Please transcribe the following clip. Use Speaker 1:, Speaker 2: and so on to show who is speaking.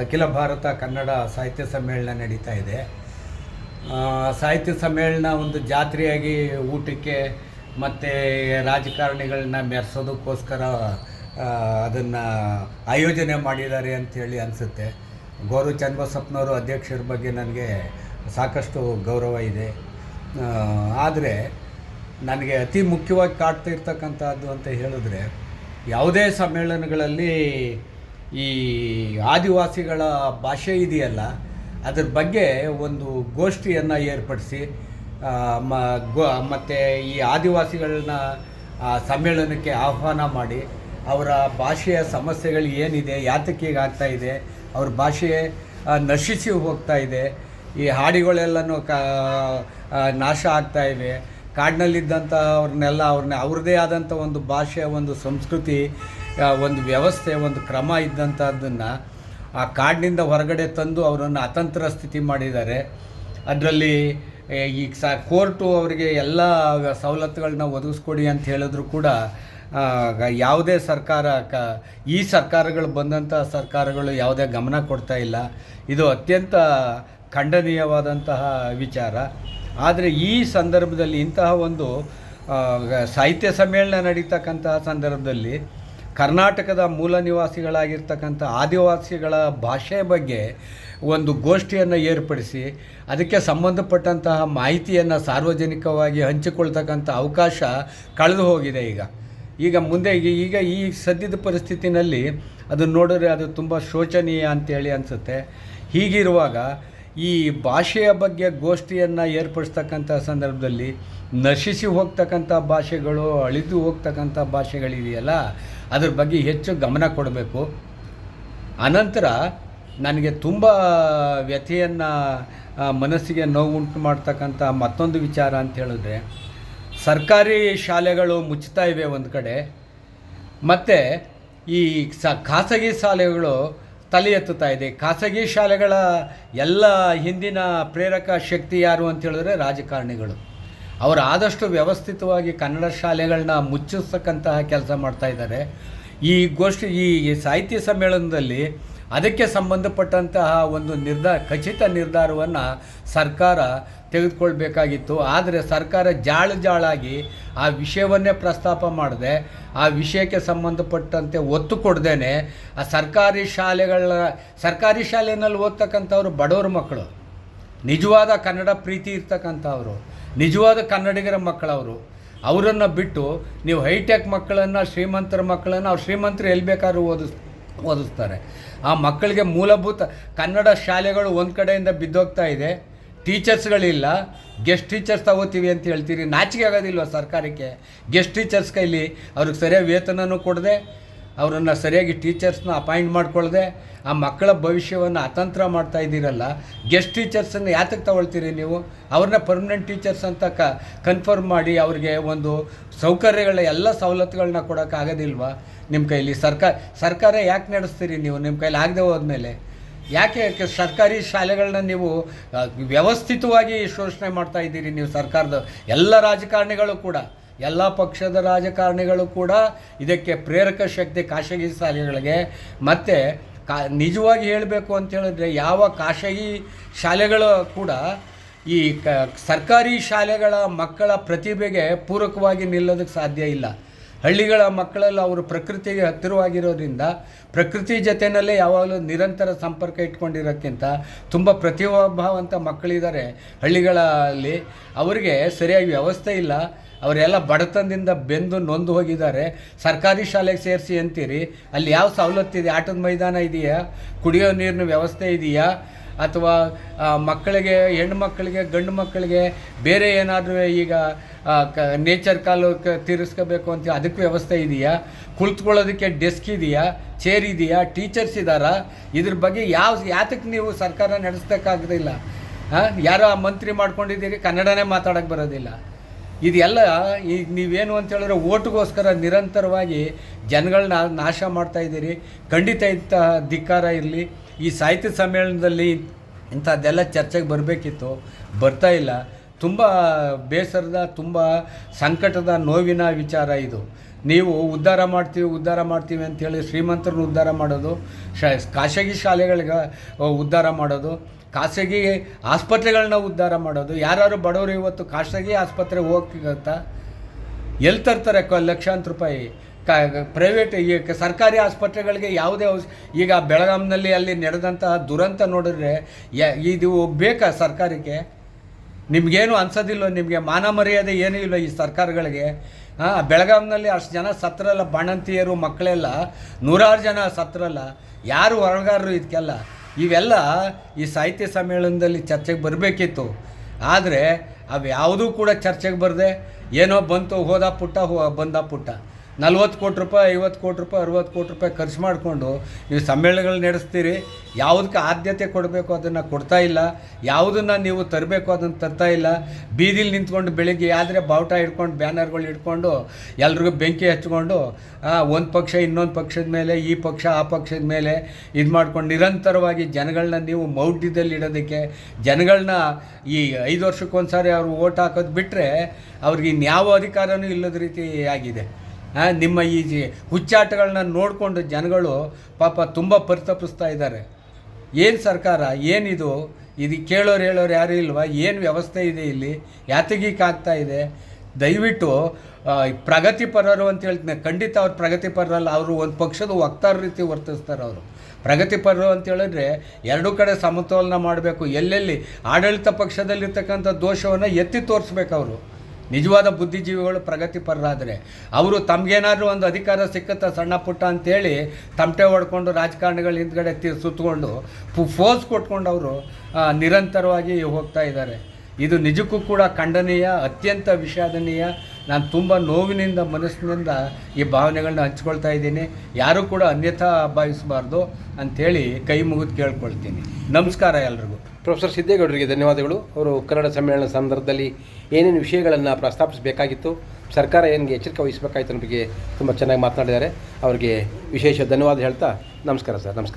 Speaker 1: ಅಖಿಲ ಭಾರತ ಕನ್ನಡ ಸಾಹಿತ್ಯ ಸಮ್ಮೇಳನ ನಡೀತಾ ಇದೆ. ಸಾಹಿತ್ಯ ಸಮ್ಮೇಳನ ಒಂದು ಜಾತ್ರೆಯಾಗಿ ಊಟಕ್ಕೆ ಮತ್ತು ರಾಜಕಾರಣಿಗಳನ್ನ ಮೆರೆಸೋದಕ್ಕೋಸ್ಕರ ಅದನ್ನು ಆಯೋಜನೆ ಮಾಡಿದ್ದಾರೆ ಅಂಥೇಳಿ ಅನಿಸುತ್ತೆ. ಗೌರವ್ ಚನ್ನಬಸಪ್ಪನವರು ಅಧ್ಯಕ್ಷರ ಬಗ್ಗೆ ನನಗೆ ಸಾಕಷ್ಟು ಗೌರವ ಇದೆ. ಆದರೆ ನನಗೆ ಅತಿ ಮುಖ್ಯವಾಗಿ ಕಾಡ್ತಾ ಇರ್ತಕ್ಕಂಥದ್ದು ಅಂತ ಹೇಳಿದ್ರೆ, ಯಾವುದೇ ಸಮ್ಮೇಳನಗಳಲ್ಲಿ ಈ ಆದಿವಾಸಿಗಳ ಭಾಷೆ ಇದೆಯಲ್ಲ, ಅದ್ರ ಬಗ್ಗೆ ಒಂದು ಗೋಷ್ಠಿಯನ್ನು ಏರ್ಪಡಿಸಿ ಮ, ಗೋ, ಮತ್ತು ಈ ಆದಿವಾಸಿಗಳನ್ನ ಸಮ್ಮೇಳನಕ್ಕೆ ಆಹ್ವಾನ ಮಾಡಿ, ಅವರ ಭಾಷೆಯ ಸಮಸ್ಯೆಗಳು ಏನಿದೆ ಯಾತಕ್ಕೆ ಆಗ್ತಾ ಇದೆ, ಅವ್ರ ಭಾಷೆ ನಶಿಸಿ ಹೋಗ್ತಾ ಇದೆ, ಈ ಹಾಡಿಗಳೆಲ್ಲನೂ ಕ ನಾಶ ಆಗ್ತಾ ಇವೆ ಕಾಡಿನಲ್ಲಿದ್ದಂಥ ಅವ್ರನ್ನೆಲ್ಲ ಅವ್ರನ್ನ ಅವ್ರದ್ದೇ ಆದಂಥ ಒಂದು ಭಾಷೆ, ಒಂದು ಸಂಸ್ಕೃತಿ ಒಂದು ವ್ಯವಸ್ಥೆ, ಒಂದು ಕ್ರಮ ಇದ್ದಂಥದ್ದನ್ನು ಆ ಕಾಡಿನಿಂದ ಹೊರಗಡೆ ತಂದು ಅವರನ್ನು ಅತಂತ್ರ ಸ್ಥಿತಿ ಮಾಡಿದ್ದಾರೆ. ಅದರಲ್ಲಿ ಈಗ ಸ, ಕೋರ್ಟು ಅವರಿಗೆ ಎಲ್ಲ ಸವಲತ್ತುಗಳನ್ನ ಒದಗಿಸ್ಕೊಡಿ ಅಂತ ಹೇಳಿದ್ರು ಕೂಡ ಯಾವುದೇ ಸರ್ಕಾರ, ಕ, ಈ ಸರ್ಕಾರಗಳು ಬಂದಂಥ ಸರ್ಕಾರಗಳು ಯಾವುದೇ ಗಮನ ಕೊಡ್ತಾ ಇಲ್ಲ. ಇದು ಅತ್ಯಂತ ಖಂಡನೀಯವಾದಂತಹ ವಿಚಾರ. ಆದರೆ ಈ ಸಂದರ್ಭದಲ್ಲಿ ಇಂತಹ ಒಂದು ಸಾಹಿತ್ಯ ಸಮ್ಮೇಳನ ನಡೀತಕ್ಕಂತಹ ಸಂದರ್ಭದಲ್ಲಿ ಕರ್ನಾಟಕದ ಮೂಲ ನಿವಾಸಿಗಳಾಗಿರ್ತಕ್ಕಂಥ ಆದಿವಾಸಿಗಳ ಭಾಷೆ ಬಗ್ಗೆ ಒಂದು ಗೋಷ್ಠಿಯನ್ನು ಏರ್ಪಡಿಸಿ, ಅದಕ್ಕೆ ಸಂಬಂಧಪಟ್ಟಂತಹ ಮಾಹಿತಿಯನ್ನು ಸಾರ್ವಜನಿಕವಾಗಿ ಹಂಚಿಕೊಳ್ತಕ್ಕಂಥ ಅವಕಾಶ ಕಳೆದು ಹೋಗಿದೆ ಈಗ. ಈಗ ಮುಂದೆ ಈಗ ಈ ಸದ್ಯದ ಪರಿಸ್ಥಿತಿನಲ್ಲಿ ಅದನ್ನು ನೋಡಿದ್ರೆ ಅದು ತುಂಬ ಶೋಚನೀಯ ಅಂತೇಳಿ ಅನಿಸುತ್ತೆ. ಹೀಗಿರುವಾಗ ಈ ಭಾಷೆಯ ಬಗ್ಗೆ ಗೋಷ್ಠಿಯನ್ನು ಏರ್ಪಡಿಸ್ತಕ್ಕಂಥ ಸಂದರ್ಭದಲ್ಲಿ ನಶಿಸಿ ಹೋಗ್ತಕ್ಕಂಥ ಭಾಷೆಗಳು, ಅಳಿದು ಹೋಗ್ತಕ್ಕಂಥ ಭಾಷೆಗಳಿದೆಯಲ್ಲ ಅದ್ರ ಬಗ್ಗೆ ಹೆಚ್ಚು ಗಮನ ಕೊಡಬೇಕು. ಅನಂತರ ನನಗೆ ತುಂಬ ವ್ಯಥೆಯನ್ನು ಮನಸ್ಸಿಗೆ ನೋವುಂಟು ಮಾಡ್ತಕ್ಕಂಥ ಮತ್ತೊಂದು ವಿಚಾರ ಅಂತ ಹೇಳಿದ್ರೆ, ಸರ್ಕಾರಿ ಶಾಲೆಗಳು ಮುಚ್ಚುತ್ತಾ ಇವೆ ಒಂದು ಕಡೆ, ಮತ್ತು ಈ ಸ, ಖಾಸಗಿ ಶಾಲೆಗಳು ತಲೆ ಎತ್ತುತ್ತಾ ಇದೆ. ಖಾಸಗಿ ಶಾಲೆಗಳ ಎಲ್ಲ ಹಿಂದಿನ ಪ್ರೇರಕ ಶಕ್ತಿ ಯಾರು ಅಂತ ಹೇಳಿದ್ರೆ ರಾಜಕಾರಣಿಗಳು. ಅವರು ಆದಷ್ಟು ವ್ಯವಸ್ಥಿತವಾಗಿ ಕನ್ನಡ ಶಾಲೆಗಳನ್ನ ಮುಚ್ಚಿಸ್ತಕ್ಕಂತಹ ಕೆಲಸ ಮಾಡ್ತಾ ಇದ್ದಾರೆ. ಈ ಗೋಷ್ಠಿ, ಈ ಸಾಹಿತ್ಯ ಸಮ್ಮೇಳನದಲ್ಲಿ ಅದಕ್ಕೆ ಸಂಬಂಧಪಟ್ಟಂತಹ ಒಂದು ನಿರ್ಧಾರ, ಖಚಿತ ನಿರ್ಧಾರವನ್ನು ಸರ್ಕಾರ ತೆಗೆದುಕೊಳ್ಬೇಕಾಗಿತ್ತು. ಆದರೆ ಸರ್ಕಾರ ಜಾಳು ಜಾಳಾಗಿ ಆ ವಿಷಯವನ್ನೇ ಪ್ರಸ್ತಾಪ ಮಾಡದೆ. ಆ ವಿಷಯಕ್ಕೆ ಸಂಬಂಧಪಟ್ಟಂತೆ ಒತ್ತು ಕೊಡ್ದೇ ಆ ಸರ್ಕಾರಿ ಶಾಲೆಗಳ, ಸರ್ಕಾರಿ ಶಾಲೆಯಲ್ಲಿ ಓದ್ತಕ್ಕಂಥವ್ರು ಬಡವ್ರ ಮಕ್ಕಳು. ನಿಜವಾದ ಕನ್ನಡ ಪ್ರೀತಿ ಇರ್ತಕ್ಕಂಥವ್ರು. ನಿಜವಾದ ಕನ್ನಡಿಗರ ಮಕ್ಕಳವರು. ಅವರನ್ನು ಬಿಟ್ಟು ನೀವು ಹೈಟೆಕ್ ಮಕ್ಕಳನ್ನು, ಶ್ರೀಮಂತರ ಮಕ್ಕಳನ್ನು ಅವ್ರು ಶ್ರೀಮಂತರು ಎಲ್ಲಿ ಬೇಕಾದ್ರೂ ಓದಿಸ್ ಓದಿಸ್ತಾರೆ. ಆ ಮಕ್ಕಳಿಗೆ ಮೂಲಭೂತ ಕನ್ನಡ ಶಾಲೆಗಳು ಒಂದು ಕಡೆಯಿಂದ ಬಿದ್ದೋಗ್ತಾ ಇದೆ. ಟೀಚರ್ಸ್ಗಳಿಲ್ಲ ಗೆಸ್ಟ್ ಟೀಚರ್ಸ್ ತಗೋತೀವಿ ಅಂತ ಹೇಳ್ತೀರಿ. ನಾಚಿಕೆ ಆಗೋದಿಲ್ವ ಸರ್ಕಾರಕ್ಕೆ? ಗೆಸ್ಟ್ ಟೀಚರ್ಸ್ ಕೈಲಿ ಅವ್ರಿಗೆ ಸರಿಯಾಗಿ ವೇತನನೂ ಕೊಡದೆ, ಅವರನ್ನು ಸರಿಯಾಗಿ ಟೀಚರ್ಸ್ನ ಅಪಾಯಿಂಟ್ ಮಾಡ್ಕೊಳ್ಳದೆ ಆ ಮಕ್ಕಳ ಭವಿಷ್ಯವನ್ನು ಅತಂತ್ರ ಮಾಡ್ತಾ ಇದ್ದೀರಲ್ಲ ಗೆಸ್ಟ್ ಟೀಚರ್ಸನ್ನು ಯಾತಕ್ಕೆ ತಗೊಳ್ತೀರಿ ನೀವು? ಅವ್ರನ್ನ ಪರ್ಮನೆಂಟ್ ಟೀಚರ್ಸ್ ಅಂತ ಕ ಕನ್ಫರ್ಮ್ ಮಾಡಿ ಅವ್ರಿಗೆ ಒಂದು ಸೌಕರ್ಯಗಳ ಎಲ್ಲ ಸವಲತ್ತುಗಳನ್ನ ಕೊಡೋಕ್ಕಾಗೋದಿಲ್ವ? ನಿಮ್ಮ ಕೈಲಿ ಸರ್ಕಾರ ಸರ್ಕಾರ ಯಾಕೆ ನಡೆಸ್ತೀರಿ ನೀವು? ನಿಮ್ಮ ಕೈಲಿ ಆಗದೆ ಹೋದ್ಮೇಲೆ. ಯಾಕೆ ಸರ್ಕಾರಿ ಶಾಲೆಗಳನ್ನ ನೀವು ವ್ಯವಸ್ಥಿತವಾಗಿ ಶೋಷಣೆ ಮಾಡ್ತಾ ಇದ್ದೀರಿ ನೀವು ಸರ್ಕಾರದ ಎಲ್ಲ ರಾಜಕಾರಣಿಗಳು ಕೂಡ, ಎಲ್ಲ ಪಕ್ಷದ ರಾಜಕಾರಣಿಗಳು ಕೂಡ ಇದಕ್ಕೆ ಪ್ರೇರಕ ಶಕ್ತಿ ಖಾಸಗಿ ಶಾಲೆಗಳಿಗೆ, ಮತ್ತು ಕಾ, ನಿಜವಾಗಿ ಹೇಳಬೇಕು ಅಂತ ಹೇಳಿದ್ರೆ ಯಾವ ಖಾಸಗಿ ಶಾಲೆಗಳು ಕೂಡ ಈ ಕ, ಸರ್ಕಾರಿ ಶಾಲೆಗಳ ಮಕ್ಕಳ ಪ್ರತಿಭೆಗೆ ಪೂರಕವಾಗಿ ನಿಲ್ಲೋದಕ್ಕೆ ಸಾಧ್ಯ ಇಲ್ಲ. ಹಳ್ಳಿಗಳ ಮಕ್ಕಳಲ್ಲಿ ಅವರು ಪ್ರಕೃತಿಗೆ ಹತ್ತಿರವಾಗಿರೋದ್ರಿಂದ ಪ್ರಕೃತಿ ಜೊತೆಯಲ್ಲೇ ಯಾವಾಗಲೂ ನಿರಂತರ ಸಂಪರ್ಕ ಇಟ್ಕೊಂಡಿರೋಕ್ಕಿಂತ ತುಂಬ ಪ್ರತಿಭಾವಂತ ಮಕ್ಕಳಿದ್ದಾರೆ ಹಳ್ಳಿಗಳಲ್ಲಿ. ಅವರಿಗೆ ಸರಿಯಾಗಿ ವ್ಯವಸ್ಥೆ ಇಲ್ಲ. ಅವರೆಲ್ಲ ಬಡತನದಿಂದ ಬೆಂದು ನೊಂದು ಹೋಗಿದ್ದಾರೆ. ಸರ್ಕಾರಿ ಶಾಲೆಗೆ ಸೇರಿಸಿ ಅಂತೀರಿ. ಅಲ್ಲಿ ಯಾವ ಸವಲತ್ತಿದೆ ಆಟದ ಮೈದಾನ ಇದೆಯಾ? ಕುಡಿಯೋ ನೀರಿನ ವ್ಯವಸ್ಥೆ ಇದೆಯಾ? ಅಥವಾ ಮಕ್ಕಳಿಗೆ, ಹೆಣ್ಣು ಮಕ್ಕಳಿಗೆ, ಗಂಡು ಮಕ್ಕಳಿಗೆ ಬೇರೆ ಏನಾದರೂ ಈಗ ನೇಚರ್ ಕಾಲು ತೀರಿಸ್ಕೋಬೇಕು ಅಂತ ಅದಕ್ಕೆ ವ್ಯವಸ್ಥೆ ಇದೆಯಾ? ಕುಳಿತುಕೊಳ್ಳೋದಕ್ಕೆ ಡೆಸ್ಕ್ ಇದೆಯಾ? ಚೇರ್ ಇದೆಯಾ? ಟೀಚರ್ಸ್ ಇದ್ದಾರಾ ಇದ್ರ ಬಗ್ಗೆ ಯಾವ ಯಾತಕ್ಕೆ ನೀವು ಸರ್ಕಾರ ನಡೆಸೋಕ್ಕಾಗೋದಿಲ್ಲ ಹಾಂ ಯಾರೋ ಆ ಮಂತ್ರಿ ಮಾಡ್ಕೊಂಡಿದ್ದೀರಿ, ಕನ್ನಡನೇ ಮಾತಾಡೋಕ್ಕೆ ಬರೋದಿಲ್ಲ. ಇದೆಲ್ಲ ಈಗ ನೀವೇನು ಅಂತ ಹೇಳಿದ್ರೆ ಓಟ್ಗೋಸ್ಕರ ನಿರಂತರವಾಗಿ ಜನಗಳನ್ನ ನಾಶ ಮಾಡ್ತಾ ಇದ್ದೀರಿ. ಖಂಡಿತ ಇಂಥ ಧಿಕ್ಕಾರ ಇರಲಿ. ಈ ಸಾಹಿತ್ಯ ಸಮ್ಮೇಳನದಲ್ಲಿ ಇಂಥದ್ದೆಲ್ಲ ಚರ್ಚೆಗೆ ಬರಬೇಕಿತ್ತು. ಬರ್ತಾ ಇಲ್ಲ. ತುಂಬ ಬೇಸರದ, ತುಂಬ ಸಂಕಟದ ನೋವಿನ ವಿಚಾರ ಇದು. ನೀವು ಉದ್ಧಾರ ಮಾಡ್ತೀವಿ ಉದ್ಧಾರ ಮಾಡ್ತೀವಿ ಅಂತೇಳಿ ಶ್ರೀಮಂತರನ್ನ ಉದ್ಧಾರ ಮಾಡೋದು, ಶ, ಖಾಸಗಿ ಶಾಲೆಗಳಿಗೆ ಉದ್ಧಾರ ಮಾಡೋದು, ಖಾಸಗಿ ಆಸ್ಪತ್ರೆಗಳನ್ನ ಉದ್ಧಾರ ಮಾಡೋದು ಯಾರು ಬಡವರು ಇವತ್ತು ಖಾಸಗಿ ಆಸ್ಪತ್ರೆಗೆ ಹೋಗ್ತಾ ಎಲ್ಲಿ ತರ್ತಾರೆ ಲಕ್ಷಾಂತರ ರೂಪಾಯಿ? ಕ, ಪ್ರೈವೇಟ್ ಈ ಸರ್ಕಾರಿ ಆಸ್ಪತ್ರೆಗಳಿಗೆ ಯಾವುದೇ ಈಗ ಬೆಳಗಾಂನಲ್ಲಿ ಅಲ್ಲಿ ನಡೆದಂತಹ ದುರಂತ ನೋಡಿದ್ರೆ ಇದು ಬೇಕಾ ಸರ್ಕಾರಕ್ಕೆ? ನಿಮಗೇನು ಅನ್ಸೋದಿಲ್ಲ ನಿಮಗೆ ಮಾನ ಮರ್ಯಾದೆ ಏನೂ ಇಲ್ಲ ಈ ಸರ್ಕಾರಗಳಿಗೆ? ಹಾಂ ಬೆಳಗಾವಿನಲ್ಲಿ ಅಷ್ಟು ಜನ ಸತ್ರಲ್ಲ, ಬಾಣಂತಿಯರು, ಮಕ್ಕಳೆಲ್ಲ, ನೂರಾರು ಜನ ಸತ್ರಲ್ಲ, ಯಾರು ಹೊರಗಾರರು ಇದಕ್ಕೆಲ್ಲ ಇವೆಲ್ಲ ಈ ಸಾಹಿತ್ಯ ಸಮ್ಮೇಳನದಲ್ಲಿ ಚರ್ಚೆಗೆ ಬರಬೇಕಿತ್ತು. ಆದರೆ, ಅವು ಯಾವುದೂ ಕೂಡ ಚರ್ಚೆಗೆ ಬರದೆ, ಏನೋ ಬಂತು ಹೋದ ಪುಟ್ಟ, ಹೋ, ಬಂದ ಪುಟ್ಟ. ನಲ್ವತ್ತು ಕೋಟಿ ರೂಪಾಯಿ, ಐವತ್ತು ಕೋಟಿ ರೂಪಾಯಿ, ಅರುವತ್ತು ಕೋಟಿ ರೂಪಾಯಿ ಖರ್ಚು ಮಾಡಿಕೊಂಡು ನೀವು ಸಮ್ಮೇಳನಗಳು ನಡೆಸ್ತೀರಿ, ಯಾವುದಕ್ಕೆ ಆದ್ಯತೆ ಕೊಡಬೇಕು ಅದನ್ನು ಕೊಡ್ತಾ ಇಲ್ಲ, ಯಾವುದನ್ನು ನೀವು ತರಬೇಕು ಅದನ್ನು ತರ್ತಾ ಇಲ್ಲ, ಬೀದಿಲಿ ನಿಂತ್ಕೊಂಡು ಬೆಳಿಗ್ಗೆ ಆದರೆ ಬಾವುಟ ಹಿಡ್ಕೊಂಡು, ಬ್ಯಾನರ್ಗಳು ಇಟ್ಕೊಂಡು ಎಲ್ರಿಗೂ ಬೆಂಕಿ ಹಚ್ಕೊಂಡು ಒಂದು ಪಕ್ಷ ಇನ್ನೊಂದು ಪಕ್ಷದ ಮೇಲೆ, ಈ ಪಕ್ಷ ಆ ಪಕ್ಷದ ಮೇಲೆ ಇದು ಮಾಡ್ಕೊಂಡು ನಿರಂತರವಾಗಿ ಜನಗಳನ್ನ ನೀವು ಮೌಢ್ಯದಲ್ಲಿ ಇಡೋದಕ್ಕೆ ಜನಗಳನ್ನ ಈ ಐದು ವರ್ಷಕ್ಕೊಂದ್ಸಾರಿ ಅವರು ಓಟ್ ಹಾಕೋದು ಬಿಟ್ಟರೆ ಅವ್ರಿಗೆ ಇನ್ಯಾವ ಅಧಿಕಾರನೂ ಇಲ್ಲದ ರೀತಿ ಆಗಿದೆ. ನಿಮ್ಮ ಈ ಹುಚ್ಚಾಟಗಳನ್ನ ನೋಡಿಕೊಂಡು ಜನಗಳು ಪಾಪ ತುಂಬ ಪರಿತಪಿಸ್ತಾ ಇದ್ದಾರೆ. ಏನು ಸರ್ಕಾರ, ಏನಿದು? ಇದು ಕೇಳೋರು ಹೇಳೋರು ಯಾರೂ ಇಲ್ವಾ? ಏನು ವ್ಯವಸ್ಥೆ ಇದೆ ಇಲ್ಲಿ? ಯಾತಗೀಕ್ ಆಗ್ತಾ ಇದೆ? ದಯವಿಟ್ಟು ಪ್ರಗತಿಪರರು ಅಂತ ಹೇಳ್ತೀನಿ. ಖಂಡಿತ ಅವ್ರು ಪ್ರಗತಿಪರರಲ್ಲ ಅವರು ಒಂದು ಪಕ್ಷದ ವಕ್ತಾರ ರೀತಿ ವರ್ತಿಸ್ತಾರೆ ಅವರು. ಪ್ರಗತಿಪರರು ಅಂತ ಹೇಳಿದ್ರೆ ಎರಡೂ ಕಡೆ ಸಮತೋಲನ ಮಾಡಬೇಕು. ಎಲ್ಲೆಲ್ಲಿ ಆಡಳಿತ ಪಕ್ಷದಲ್ಲಿರ್ತಕ್ಕಂಥ ದೋಷವನ್ನು ಎತ್ತಿ ತೋರಿಸ್ಬೇಕು ಅವರು. ನಿಜವಾದ ಬುದ್ಧಿಜೀವಿಗಳು ಪ್ರಗತಿಪರರಾದರೆ ಅವರು ತಮಗೇನಾದರೂ ಒಂದು ಅಧಿಕಾರ ಸಿಕ್ಕತ್ತ ಸಣ್ಣ ಪುಟ್ಟ ಅಂತೇಳಿ ತಮಟೆ ಹೊಡ್ಕೊಂಡು ರಾಜಕಾರಣಿಗಳ ಹಿಂದ್ಗಡೆ ತಿ ಸುತ್ತಕೊಂಡು ಫೋಸ್ ಕೊಟ್ಕೊಂಡು ಅವರು ನಿರಂತರವಾಗಿ ಹೋಗ್ತಾ ಇದ್ದಾರೆ. ಇದು ನಿಜಕ್ಕೂ ಕೂಡ ಖಂಡನೀಯ, ಅತ್ಯಂತ ವಿಷಾದನೀಯ ನಾನು ತುಂಬ ನೋವಿನಿಂದ, ಮನಸ್ಸಿನಿಂದ ಈ ಭಾವನೆಗಳನ್ನ ಹಂಚ್ಕೊಳ್ತಾ ಇದ್ದೀನಿ. ಯಾರೂ ಕೂಡ ಅನ್ಯಥಾ ಭಾವಿಸಬಾರ್ದು ಅಂಥೇಳಿ ಕೈ ಮುಗಿದು ಕೇಳ್ಕೊಳ್ತೀನಿ. ನಮಸ್ಕಾರ ಎಲ್ರಿಗೂ.
Speaker 2: ಪ್ರೊಫೆಸರ್ ಸಿದ್ದೇಗೌಡರಿಗೆ ಧನ್ಯವಾದಗಳು. ಅವರು ಕನ್ನಡ ಸಮ್ಮೇಳನ ಸಂದರ್ಭದಲ್ಲಿ ಏನೇನು ವಿಷಯಗಳನ್ನು ಪ್ರಸ್ತಾಪಿಸಬೇಕಾಗಿತ್ತು, ಸರ್ಕಾರ ಏನಿಗೆ ಎಚ್ಚರಿಕೆ ವಹಿಸಬೇಕಾಯಿತು ಅನ್ನೋ ಬಗ್ಗೆ ತುಂಬ ಚೆನ್ನಾಗಿ ಮಾತನಾಡಿದ್ದಾರೆ. ಅವರಿಗೆ ವಿಶೇಷ ಧನ್ಯವಾದ ಹೇಳ್ತಾ ನಮಸ್ಕಾರ ಸರ್. ನಮಸ್ಕಾರ.